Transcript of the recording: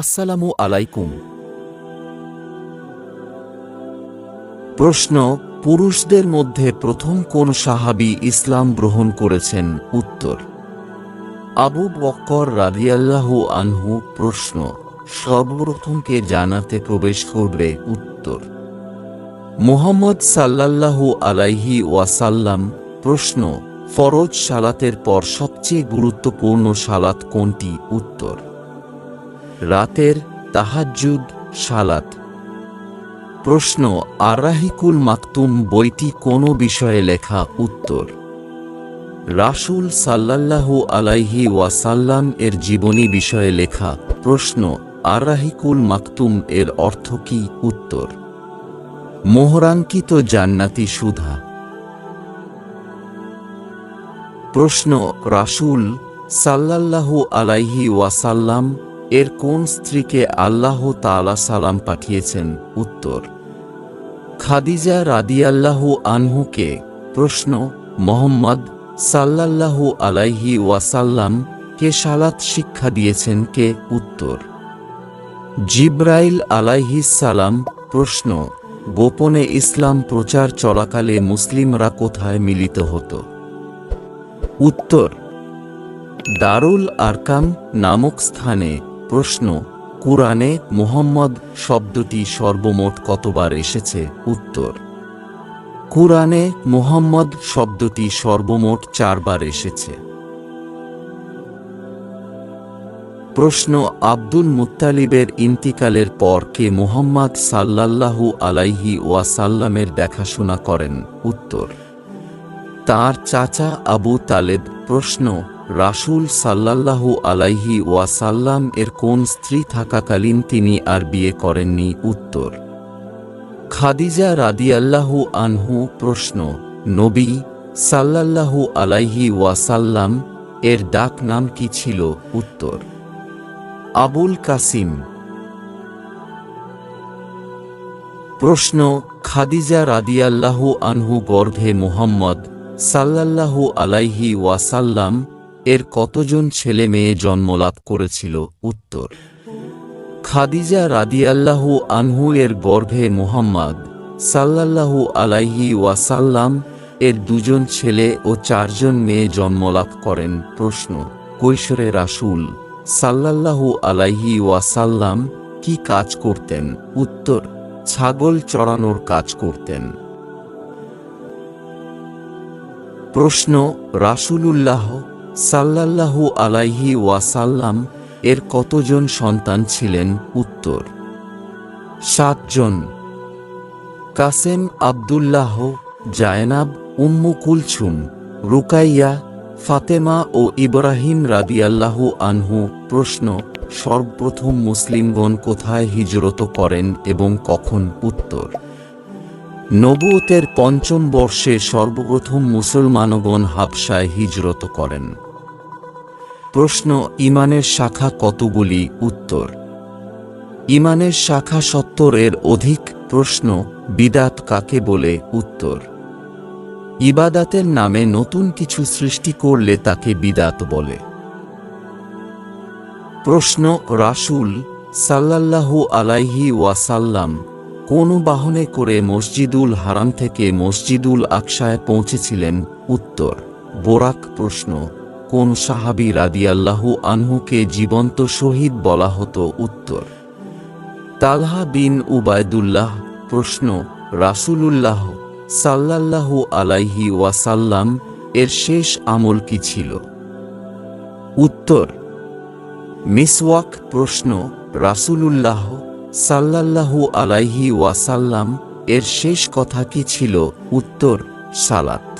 আসসালামু আলাইকুম। প্রশ্ন, পুরুষদের মধ্যে প্রথম কোন সাহাবী ইসলাম গ্রহণ করেছেন? উত্তর, আবু বক্কর রাদিয়াল্লাহু আনহু প্রশ্ন সর্বপ্রথমকে জানাতে প্রবেশ করবে? উত্তর, মুহাম্মদ সাল্লাল্লাহু আলাইহি ওয়াসাল্লাম প্রশ্ন, ফরজ সালাতের পর সবচেয়ে গুরুত্বপূর্ণ সালাত কোনটি? উত্তর রাতের তাহাজ্জুদ সালাত। প্রশ্ন, আরাহিকুল মাকতুম বইটি কোন বিষয়ে লেখা উত্তর? রাসূল সাল্লাল্লাহু আলাইহি ওয়াসাল্লাম এর জীবনী বিষয়ে লেখা প্রশ্ন, আরাহিকুল মাকতুম এর অর্থ কি? উত্তর, মোহরাঙ্কিত জান্নাতি সুধা। প্রশ্ন, রাসূল সাল্লাল্লাহু আলাইহি ওয়াসাল্লাম এর কোন স্ত্রীকে আল্লাহ তাআলা সালাম পাঠিয়েছেন? উত্তর। খাদিজা রাদিয়াল্লাহু আনহুকে প্রশ্ন, মোহাম্মদ সাল্লাল্লাহু আলাইহি ওয়াসাল্লাম কে সালাত শিক্ষা দিয়েছেন কে? উত্তর। জিব্রাইল আলাইহি সালাম প্রশ্ন, গোপনে ইসলাম প্রচার চলাকালে মুসলিমরা কোথায় মিলিত হতো? উত্তর, দারুল আরকাম নামক স্থানে প্রশ্ন, কুরআনে মুহাম্মদ শব্দটি সর্বমোট কতবার এসেছে? উত্তর, কুরআনে মুহাম্মদ শব্দটি সর্বমোট চারবার এসেছে। প্রশ্ন, আব্দুল মুত্তালিবের ইন্তিকালের পর কে মুহাম্মদ সাল্লাল্লাহু আলাইহি ওয়াসাল্লামের দেখাশোনা করেন? উত্তর, তার চাচা আবু তালেব। প্রশ্ন রাসূল সাল্লাল্লাহু আলাইহি ওয়াসাল্লাম এর কোন স্ত্রী থাকাকালীন তিনি আর বিয়ে করেননি? উত্তর। খাদিজা রাদিয়াল্লাহু আনহু প্রশ্ন, নবী সাল্লাল্লাহু আলাইহি ওয়াসাল্লাম এর ডাক নাম কি ছিল? উত্তর, আবুল কাসিম। প্রশ্ন, খাদিজা রাদিয়াল্লাহু আনহু গর্ভে মুহাম্মদ সাল্লাল্লাহু আলাইহি ওয়াসাল্লাম এর কতজন ছেলে মেয়ে জন্মলাভ করেছিল? উত্তর। খাদিজা রাদিয়াল্লাহু আনহু এর গর্ভে মুহাম্মদ সাল্লাল্লাহু আলাইহি ওয়াসাল্লাম এর দুজন ছেলে ও চারজন মেয়ে জন্মলাভ করেন। প্রশ্ন, কৈশোরে রাসূল সাল্লাল্লাহু আলাইহি ওয়াসাল্লাম কি কাজ করতেন? উত্তর, ছাগল চড়ানোর কাজ করতেন। প্রশ্ন, রাসূলুল্লাহ সাল্লাল্লাহু আলাইহি ওয়াসাল্লাম এর কতজন সন্তান ছিলেন? উত্তর। সাতজন। কাসেম আব্দুল্লাহ, জায়নাব, উম্মু কুলছুম রুকাইয়া, ফাতেমা ও ইব্রাহিম রাদিয়াল্লাহু আনহু প্রশ্ন, সর্বপ্রথম মুসলিমগণ কোথায় হিজরত করেন এবং কখন? উত্তর। নবুয়তের পঞ্চম বর্ষে সর্বপ্রথম মুসলমানগণ হাবসায় হিজরত করেন। প্রশ্ন, ইমানের শাখা কতগুলি উত্তর? ইমানের শাখা সত্তর এর অধিক প্রশ্ন বিদাত কাকে বলে উত্তর? ইবাদাতের নামে নতুন কিছু সৃষ্টি করলে তাকে বিদাত বলে। প্রশ্ন, রাসুল সাল্লাল্লাহু আলাইহি ওয়াসাল্লাম কোন বাহনে করে মসজিদুল হারাম থেকে মসজিদুল আকসায় পৌঁছেছিলেন? উত্তর, বোরাক প্রশ্ন। কোন সাহাবি রাদিয়াল্লাহু আনহুকে জীবন্ত শহীদ বলা হতো উত্তর। তালহা বিন উবায়দুল্লাহ প্রশ্ন, রাসূলুল্লাহ সাল্লাল্লাহু আলাইহি ওয়াসাল্লাম এর শেষ আমল কি ছিল? উত্তর, মিসওয়াক প্রশ্ন, রাসূলুল্লাহ সাল্লাল্লাহু আলাইহি ওয়াসাল্লাম এর শেষ কথা কি ছিল? উত্তর, সালাত।